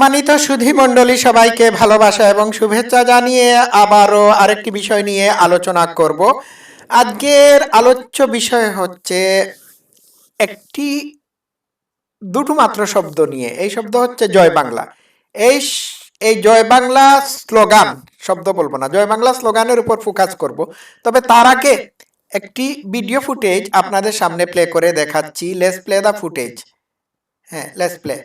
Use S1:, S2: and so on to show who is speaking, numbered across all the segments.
S1: সম্মানিত সুধী মণ্ডলী সবাইকে ভালোবাসা এবং শুভেচ্ছা জানিয়ে আবারও আরেকটি বিষয় নিয়ে আলোচনা করব। আজকের আলোচ্য বিষয় হচ্ছে একটি দুটো মাত্র শব্দ নিয়ে। এই শব্দ হচ্ছে জয় বাংলা। এই এই জয় বাংলা স্লোগান, শব্দ বলব না, জয় বাংলা স্লোগানের উপর ফোকাস করব। তবে তার আগে একটি ভিডিও ফুটেজ আপনাদের সামনে প্লে করে দেখাচ্ছি। লেস প্লে দ্য ফুটেজ হ্যাঁ লেস প্লে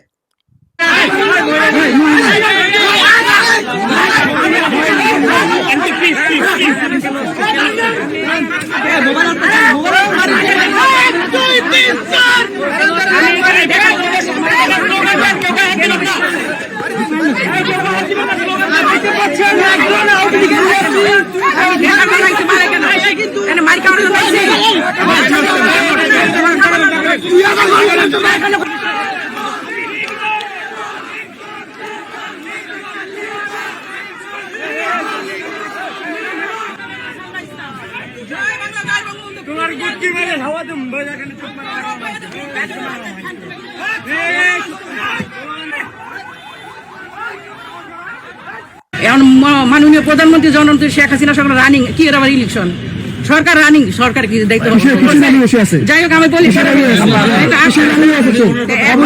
S2: তোমার
S3: এখন মাননীয় প্রধানমন্ত্রী জনমন্ত্রী শেখ হাসিনা সরকার রানিং কি এর আবার ইলেকশন সরকার রানিং সরকার কি দায়িত্ব যাই হোক আমি বলি। এখন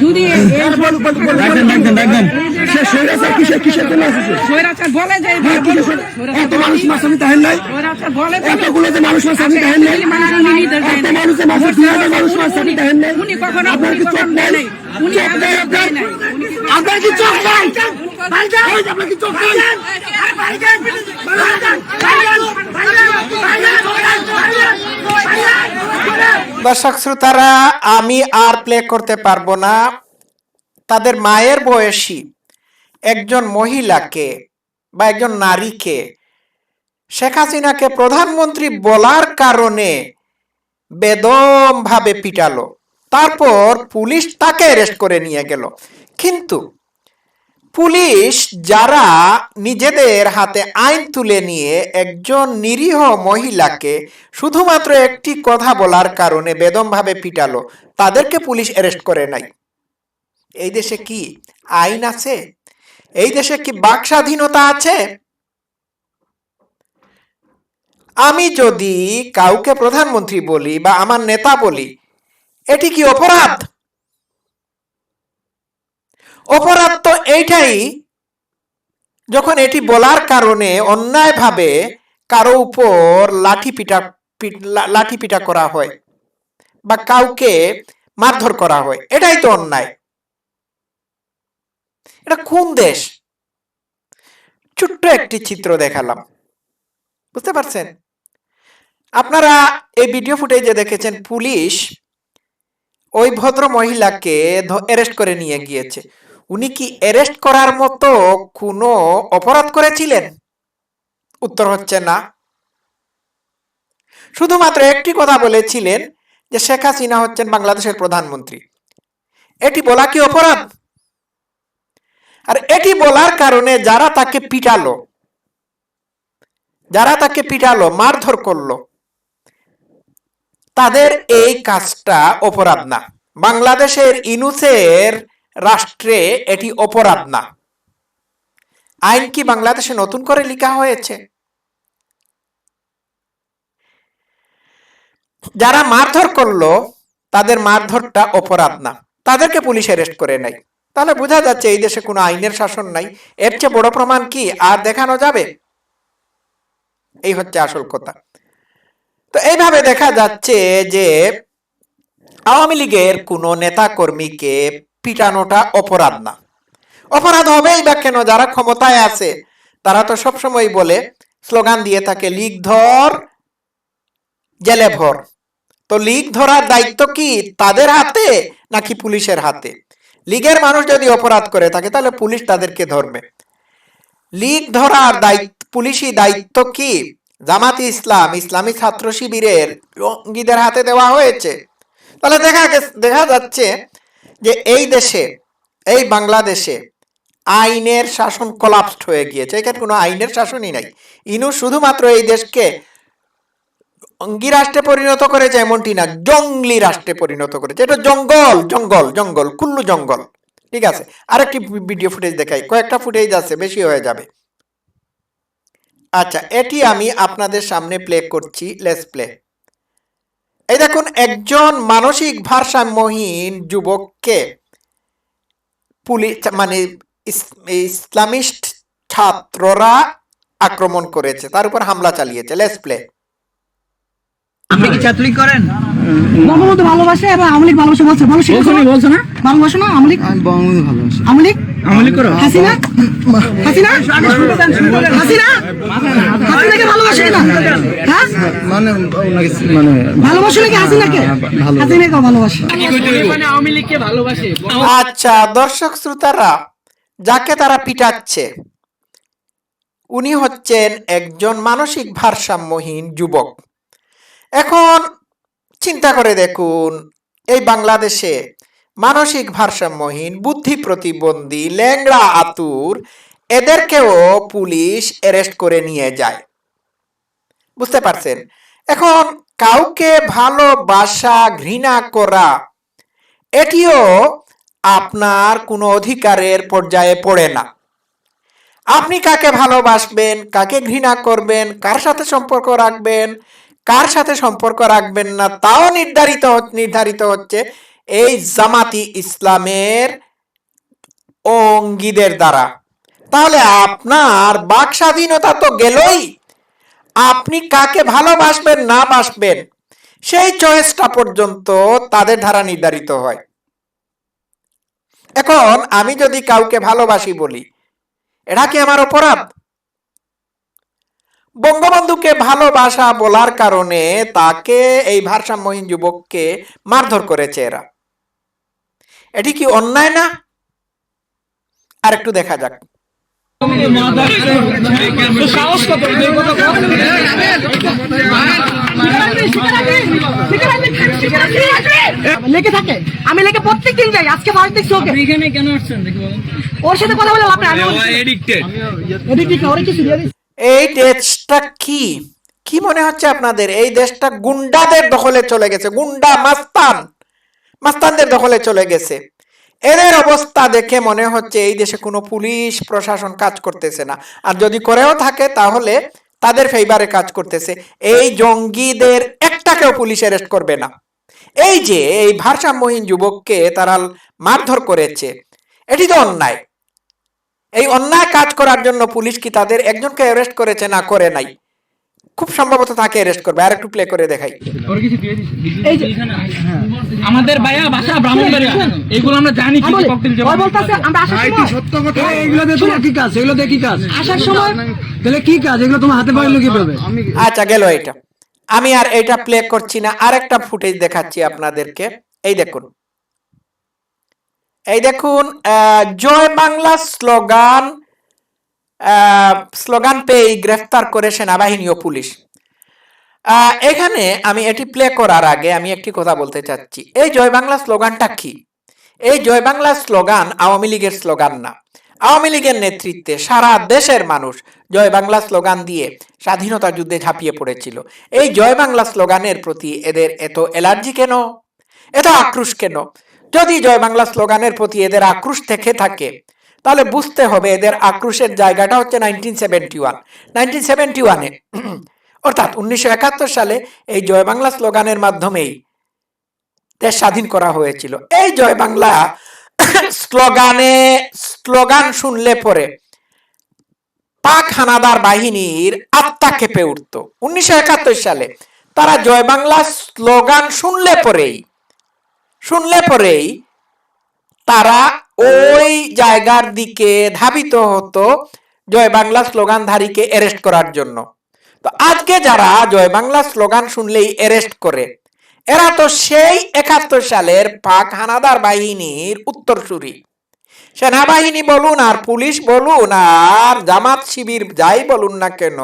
S3: যদি বলে যে
S4: এত মানুষ তাহেন নাই।
S3: যে-
S4: এতগুলো যে মানুষ মাসামি তাহেন নাই। এত। মানুষের মাসে দুই হাজার মানুষ তাহেন নাই। আপনার কি চোখ নাই। আপনার কি চোখ নাই? আপনার কি চোখ নাই?
S1: দর্শক শ্রোতারা, আমি আর প্লে করতে পারব না। তাদের মায়ের বয়সী একজন মহিলাকে বা একজন নারীকে শেখ হাসিনাকে প্রধানমন্ত্রী বলার কারণে বেদম ভাবে পিটালো। তারপর পুলিশ তাকে অ্যারেস্ট করে নিয়ে গেল। কিন্তু পুলিশ যারা নিজেদের হাতে আইন তুলে নিয়ে একজন নিরীহ মহিলাকে শুধুমাত্র একটি কথা বলার কারণে বেদমভাবে পিটালো, তাদেরকে পুলিশ অ্যারেস্ট করে নাই। এই দেশে কি আইন আছে? এই দেশে কি বাক স্বাধীনতা আছে? আমি যদি কাউকে প্রধানমন্ত্রী বলি বা আমার নেতা বলি, এটি কি অপরাধ? অপরাধ এইটাই যখন এটি বলার কারণে অন্যায়ভাবে কারও উপর লাঠি পিটা লাঠি পিটা করা হয় বা কাউকে মারধর করা হয় এটাই তো অন্যায়। এটা কোন দেশ। ছোট্ট একটি চিত্র দেখালাম। বুঝতে পারছেন? আপনারা এই ভিডিও ফুটেজে দেখেছেন পুলিশ ওই ভদ্র মহিলাকে অ্যারেস্ট করে নিয়ে গিয়েছে। উনি কি অ্যারেস্ট করার মতো কোনো অপরাধ করেছিলেন? উত্তর হচ্ছে না। শুধুমাত্র একটি কথা বলেছিলেন যে শেখ হাসিনা হচ্ছেন বাংলাদেশের প্রধানমন্ত্রী। এটি বলা কি অপরাধ? আর এটি বলার কারণে যারা তাকে পিটালো, যারা তাকে পিটালো, মারধর করল, তাদের এই কাজটা অপরাধ না। বাংলাদেশের ইনুসের রাষ্ট্রে এটি অপরাধ না। আইন কি বাংলাদেশে নতুন করে লেখা হয়েছে? যারা মারধর করল তাদের মারধরটা অপরাধ না। তাদেরকে পুলিশ অ্যারেস্ট করে নাই। তাহলে বোঝা যাচ্ছে এই দেশে কোনো আইনের শাসন নাই। এর চেয়ে বড় প্রমাণ কি আর দেখানো যাবে? এই হচ্ছে আসল কথা। তো এইভাবে দেখা যাচ্ছে যে আওয়ামী লীগের কোনো নেতা কর্মীকে পিটানোটা অপরাধ না। অপরাধ হবেই বা কেন? যারা ক্ষমতায় আছে, তারা তো সবসময় বলে, স্লোগান দিয়ে থাকে, লীগ ধর, জেলে ভর। তো লীগ ধরার দায়িত্ব কি তাদের হাতে নাকি পুলিশের হাতে? লীগের মানুষ যদি অপরাধ করে থাকে, তাহলে পুলিশ তাদেরকে ধরবে। লীগ ধরার দায়িত্ব, পুলিশি দায়িত্ব কি? জামাতি ইসলাম, ইসলামী ছাত্র শিবিরের জঙ্গিদের হাতে দেওয়া হয়েছে। তাহলে দেখা দেখা যাচ্ছে যে এই দেশে, এই বাংলাদেশে আইনের শাসন কলাপসড হয়ে গিয়েছে। এখানে কোনো আইনের শাসনই নাই। ইনু শুধুমাত্র এই দেশকে অঙ্গি রাষ্ট্রে পরিণত করেছে এমনটি না, জঙ্গলি রাষ্ট্রে পরিণত করেছে। এটা জঙ্গল জঙ্গল জঙ্গল, কুল্লু জঙ্গল। ঠিক আছে? আরেকটি ভিডিও ফুটেজ দেখাই। কয়েকটা ফুটেজ আছে, বেশি হয়ে যাবে। আচ্ছা এটি আমি আপনাদের সামনে প্লে করছি লেস প্লে এই দেখুন, একজন মানসিক ভারসাম্যহীন যুবককে পুলিশ মানে ইস- ইসলামিস্ট ছাত্ররা আক্রমণ করেছে, তার উপর হামলা চালিয়েছে। লেস প্লে
S5: আপনি কি ছাত্রী করেন?
S4: বঙ্গবন্ধু ভালোবাসে এবং আওয়ামী লীগ ভালোবাসে বলছে। বলো
S5: বলছো না না?
S4: ভালোবাসো না আওয়ামী
S6: বঙ্গবন্ধু ভালোবাসি।
S4: আওয়ামী লীগ?
S5: আমলি করো।
S4: হাসিনা? হাসিনা? হাসিনা? হাসিনাকে ভালোবাসে না? হ্যাঁ?
S6: মানে মানে
S4: ভালোবাসো নাকি হাসিনাকে? হাসিনাকে ভালোবাসে
S3: মানে আওয়ামী লীগকে ভালোবাসে।
S1: আচ্ছা দর্শক শ্রোতারা যাকে তারা পিটাচ্ছে উনি হচ্ছেন একজন মানসিক ভারসাম্যহীন যুবক। এখন চিন্তা করে দেখুন, এই বাংলাদেশে মানসিক ভারসাম্যহীন বুদ্ধি প্রতিবন্ধী ল্যাংড়া, আতুর, এদেরকেও পুলিশ অ্যারেস্ট করে নিয়ে যায়। বুঝতে পারছেন? এখন কাউকে ভালোবাসা, ঘৃণা করা, এটিও আপনার কোনো অধিকারের পর্যায়ে পড়ে না। আপনি কাকে ভালোবাসবেন, কাকে ঘৃণা করবেন, কার সাথে সম্পর্ক রাখবেন কার সাথে সম্পর্ক রাখবেন না? তাও নির্ধারিত নির্ধারিত হচ্ছে এই জামাতি ইসলামের অঙ্গীদের দ্বারা। তাহলে আপনার বাক স্বাধীনতা তো গেলই। আপনি কাকে ভালোবাসবেন, না বাসবেন, সেই চয়েসটা পর্যন্ত তাদের দ্বারা নির্ধারিত হয়। এখন আমি যদি কাউকে ভালোবাসি বলি, এটা কি আমার অপরাধ? বঙ্গবন্ধুকে ভালোবাসা বলার কারণে তাকে এই ভারসাম্যহীন যুবককে মারধর করেছে এরা। এটি কি অন্যায় না? আর একটু দেখা যাক।
S4: লেগে থাকে। আমি লেগে প্রত্যেক দিন যাই আজকে মাস দেখছি ওকে।
S3: এখানে কেন আসছেন?
S4: ওর সাথে কথা বলে লাভ নাই আমি ওরে।
S1: এই দেশটা কি? কি মনে হচ্ছে আপনাদের? এই দেশটা গুন্ডাদের দখলে চলে গেছে। গুন্ডা মাস্তান। মাস্তানদের দখলে চলে গেছে। এদের অবস্থা দেখে মনে হচ্ছে এই দেশে কোনো পুলিশ প্রশাসন কাজ করতেছে না। আর যদি করেও থাকে, তাহলে তাদের ফেভারে কাজ করতেছে। এই জঙ্গিদের একটাকেও পুলিশ অ্যারেস্ট করবে না। এই যে, এই ভারসাম্যহীন যুবককে তারা মারধর করেছে, এটি তো অন্যায়। এই অন্যায় কাজ করার জন্য পুলিশ কি তাদের একজনকে অ্যারেস্ট করেছে না করে নাই? খুব সম্ভবত তাকে অ্যারেস্ট করবে। আর একটু প্লে করে দেখাই।
S3: আমাদের ভাইয়া বাসা ব্রাহ্মণবাড়িয়া এগুলো আমরা জানি কি ককটেল
S4: ওর বলতেছে আমরা আসার সময়
S6: সত্য কথা এগুলো দিয়ে তোমার কি কাজ? এগুলো দিয়ে কি কাজ
S4: আসার সময়
S6: তাহলে কি কাজ? এগুলো তোমার হাতে পাইলো কীভাবে
S1: আচ্ছা গেল এটা আমি আর এটা প্লে করছি না। আর একটা ফুটেজ দেখাচ্ছি আপনাদেরকে। এই দেখুন। এই দেখুন জয় বাংলা স্লোগান স্লোগান পেয়ে গ্রেফতার করে সেনাবাহিনী ও পুলিশ। এখানে আমি এটি প্লে করার আগে আমি একটি কথা বলতে চাচ্ছি। এই জয় বাংলা স্লোগানটা কি? এই জয় বাংলা স্লোগান আওয়ামী লীগের স্লোগান না। আওয়ামী লীগের নেতৃত্বে সারা দেশের মানুষ জয় বাংলা স্লোগান দিয়ে স্বাধীনতা যুদ্ধে ঝাঁপিয়ে পড়েছিল। এই জয় বাংলা স্লোগানের প্রতি এদের এত অ্যালার্জি কেন? এত আক্রোশ কেন? যদি জয় বাংলা স্লোগানের প্রতি এদের আক্রোশ থেকে থাকে, তাহলে বুঝতে হবে এদের আক্রোশের জায়গাটা হচ্ছে nineteen seventy one nineteen seventy ওয়ানে অর্থাৎ উনিশশো একাত্তর সালে এই জয় বাংলা স্লোগানের মাধ্যমেই দেশ স্বাধীন করা হয়েছিল। এই জয় বাংলা স্লোগানে, স্লোগান শুনলে পরে পাক হানাদার বাহিনীর আত্মা কেঁপে উঠত। উনিশশো একাত্তর সালে তারা জয় বাংলা স্লোগান শুনলে পরেই শুনলে পরেই তারা ওই জায়গার দিকে ধাবিত হতো জয় বাংলা স্লোগানধারীকে অ্যারেস্ট করার জন্য। তো আজকে যারা জয় বাংলা স্লোগান শুনলেই অ্যারেস্ট করে, এরা তো সেই একাত্তর সালের পাক হানাদার বাহিনীর উত্তরসূরি। সেনাবাহিনী বলুন আর পুলিশ বলুন আর জামাত শিবির যাই বলুন না কেন,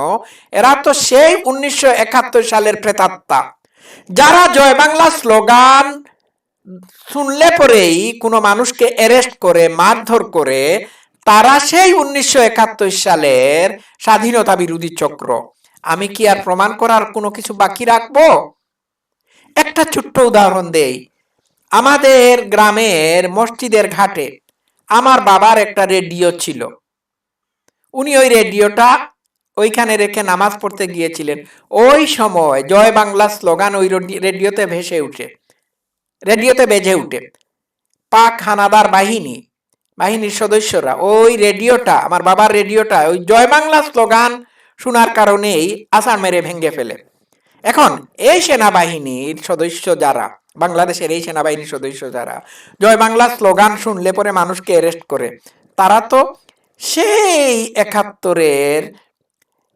S1: এরা তো সেই উনিশশো একাত্তর সালের প্রেতাত্মা। যারা জয় বাংলা স্লোগান শুনলে পরেই কোনো মানুষকে অ্যারেস্ট করে, মারধর করে, তারা সেই উনিশশো একাত্তর সালের স্বাধীনতা বিরোধী চক্র। আমি কি আর প্রমাণ করার কোনো কিছু বাকি রাখব? একটা ছোট্ট উদাহরণ দেই। আমাদের গ্রামের মসজিদের ঘাটে আমার বাবার একটা রেডিও ছিল। উনি ওই রেডিওটা ওইখানে রেখে নামাজ পড়তে গিয়েছিলেন। ওই সময় জয় বাংলা স্লোগান ওই রডি- রেডিওতে ভেসে উঠে রেডিওতে বেজে উঠে। পাক হানাদার বাহিনী বাহিনীর সদস্যরা ওই রেডিওটা আমার বাবার রেডিওটা ওই জয় বাংলা স্লোগান শোনার কারণেই আসার মেরে ভেঙে ফেলে। এখন এই সেনাবাহিনীর সদস্য যারা বাংলাদেশের এই সেনাবাহিনীর সদস্য যারা জয় বাংলা স্লোগান শুনলে পরে মানুষকে অ্যারেস্ট করে তারা তো সেই একাত্তরের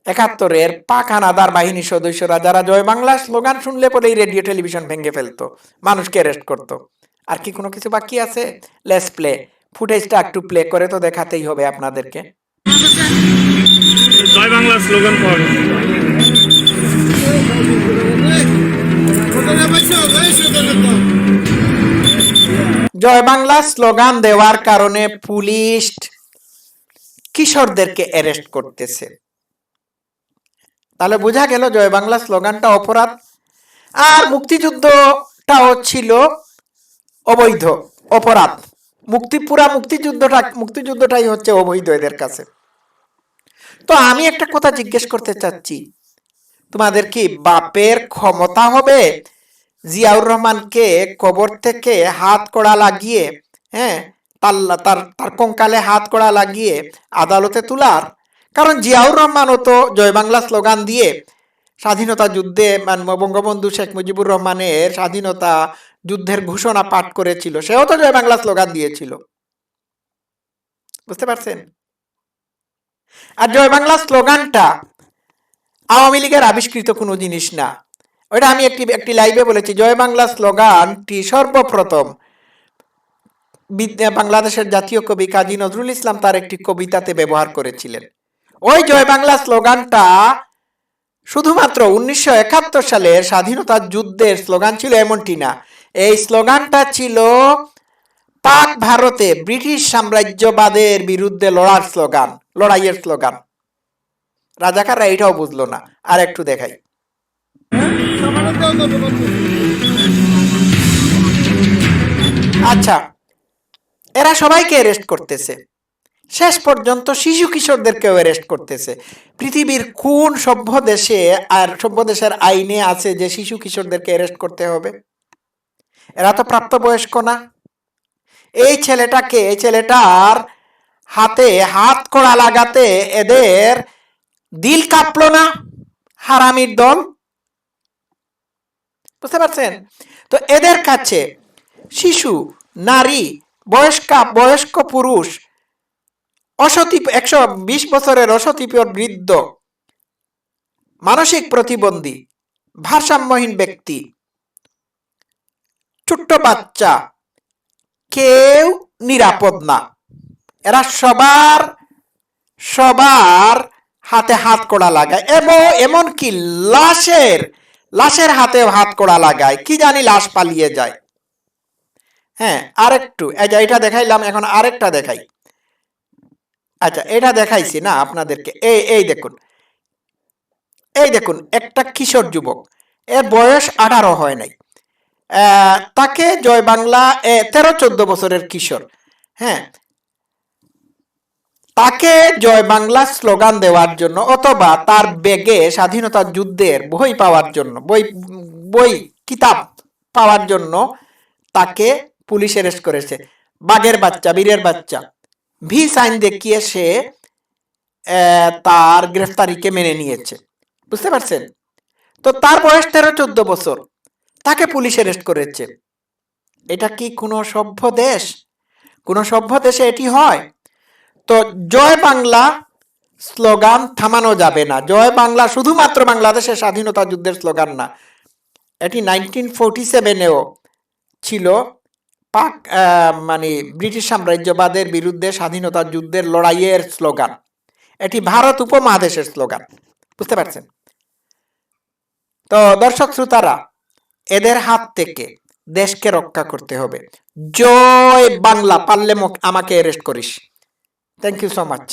S1: একাত্তরের পাক হানাদার বাহিনীর সদস্যরা যারা জয় বাংলা স্লোগান শুনলে পরে এই রেডিও টেলিভিশন ভেঙে ফেলতো মানুষকে অ্যারেস্ট করতো। আর কি কোনো কিছু বাকি আছে? লেস প্লে ফুটেজটা একটু প্লে করে তো দেখাতেই হবে আপনাদেরকে।
S2: জয় বাংলা স্লোগান
S1: জয় বাংলা স্লোগান দেওয়ার কারণে পুলিশ কিশোরদেরকে অ্যারেস্ট করতেছে। তাহলে বোঝা গেল জয় বাংলা স্লোগানটা অপরাধ। আর মুক্তিযুদ্ধটাও ছিল অবৈধ, অপরাধ। মুক্তি, পুরা মুক্তিযুদ্ধটা, মুক্তিযুদ্ধটাই হচ্ছে অবৈধ এদের কাছে। তো আমি একটা কথা জিজ্ঞেস করতে চাচ্ছি, তোমাদের কি বাপের ক্ষমতা হবে? জিয়াউর রহমানকে কবর থেকে হাত কড়া লাগিয়ে হ্যাঁ তার তার তার কঙ্কালে হাত কড়া লাগিয়ে আদালতে তোলার? কারণ জিয়াউর রহমানও তো জয় বাংলা স্লোগান দিয়ে স্বাধীনতা যুদ্ধে বঙ্গবন্ধু শেখ মুজিবুর রহমানের স্বাধীনতা যুদ্ধের ঘোষণা পাঠ করেছিল, সেও তো জয় বাংলা স্লোগান দিয়েছিল। বুঝতে পারছেন? আর জয় বাংলা স্লোগানটা আওয়ামী লীগের আবিষ্কৃত কোনো জিনিস না। ওইটা আমি একটি একটি লাইভে বলেছি, জয় বাংলা স্লোগানটি সর্বপ্রথম বাংলাদেশের জাতীয় কবি কাজী নজরুল ইসলাম তার একটি কবিতাতে ব্যবহার করেছিলেন। ওই জয় বাংলা স্লোগানটা, শুধুমাত্র উনিশশো একাত্তর সালের স্বাধীনতা যুদ্ধের স্লোগান ছিল এমনটি না। এই স্লোগানটা ছিল, পাক ভারতে ব্রিটিশ সাম্রাজ্যবাদের বিরুদ্ধে লড়ার স্লোগান, লড়াইয়ের স্লোগান। রাজাকাররা এটাও বুঝলো না। আর একটু দেখাই। আচ্ছা এরা সবাইকে অ্যারেস্ট করতেছে। শেষ পর্যন্ত শিশু কিশোরদেরকেও অ্যারেস্ট করতেছে। পৃথিবীর কোন সভ্য দেশে আর সভ্য দেশের আইনে আছে যে শিশু কিশোরদেরকে অ্যারেস্ট করতে হবে? এরা তো প্রাপ্তবয়স্ক না। এই ছেলেটাকে ছেলেটার হাতে হাত কড়া লাগাতে এদের দিল কাঁপলো না, হারামির দল। বুঝতে পারছেন? তো এদের কাছে শিশু, নারী, বয়স্কা, বয়স্ক পুরুষ অসতি একশো বিশ বছরের অসতিপর বৃদ্ধ, মানসিক প্রতিবন্ধী, ভারসাম্যহীন ব্যক্তি, ছোট্ট বাচ্চা, কেউ নিরাপদ না। এরা সবার সবার হাতে হাত কড়া লাগায় এবং এমনকি লাশের লাশের হাতে হাত কড়া লাগায়। কি জানি লাশ পালিয়ে যায়। হ্যাঁ আরেকটু এটা দেখাইলাম, এখন আরেকটা দেখাই। আচ্ছা এটা দেখাইছি না আপনাদেরকে। এই এই দেখুন। এই দেখুন একটা কিশোর যুবক এর বয়স আঠারো হয় নাই। তাকে জয় বাংলা এ, তেরো চোদ্দ বছরের কিশোর হ্যাঁ? তাকে জয় বাংলা স্লোগান দেওয়ার জন্য অথবা তার বেগে স্বাধীনতা যুদ্ধের বই পাওয়ার জন্য বই বই কিতাব পাওয়ার জন্য তাকে পুলিশ অ্যারেস্ট করেছে। বাঘের বাচ্চা বীরের বাচ্চা। ভি সাইন দেখিয়ে সে তার গ্রেফতারিকে মেনে নিয়েছে। বুঝতে পারছেন? তো তার বয়স তেরো চোদ্দ বছর। তাকে পুলিশ অ্যারেস্ট করেছে। এটা কি কোনো সভ্য দেশ? কোনো সভ্য দেশে এটি হয়? তো জয় বাংলা স্লোগান থামানো যাবে না। জয় বাংলা শুধুমাত্র বাংলাদেশের স্বাধীনতা যুদ্ধের স্লোগান না। এটি নাইনটিন ফোরটি সেভেনেও ছিল। পাক মানে ব্রিটিশ সাম্রাজ্যবাদের বিরুদ্ধে স্বাধীনতা যুদ্ধের লড়াইয়ের স্লোগান। এটি ভারত উপমহাদেশের স্লোগান। বুঝতে পারছেন? তো দর্শক শ্রোতারা, এদের হাত থেকে দেশকে রক্ষা করতে হবে। জয় বাংলা, পারলে আমাকে অ্যারেস্ট করিস। Thank you so much